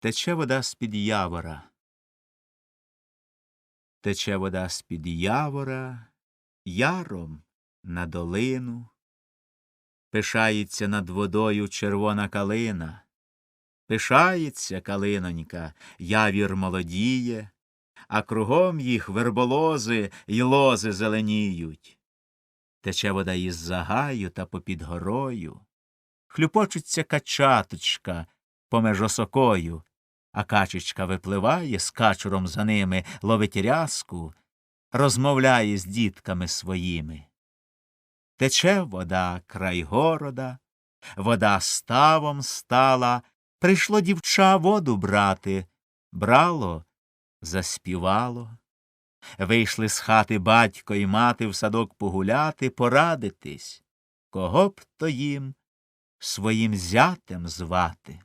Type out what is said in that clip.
Тече вода з-під явора. Тече вода з-під явора, яром на долину. Пишається над водою червона калина. Пишається калинонька, явір молодіє, а кругом їх верболози й лози зеленіють. Тече вода із загаю та попід горою. Хлюпочеться качаточка помеж осокою, а качечка випливає з качуром за ними, ловить рязку, розмовляє з дітками своїми. Тече вода край города, вода ставом стала, прийшло дівча воду брати, брало, заспівало. Вийшли з хати батько і мати в садок погуляти, порадитись, кого б то їм своїм зятем звати.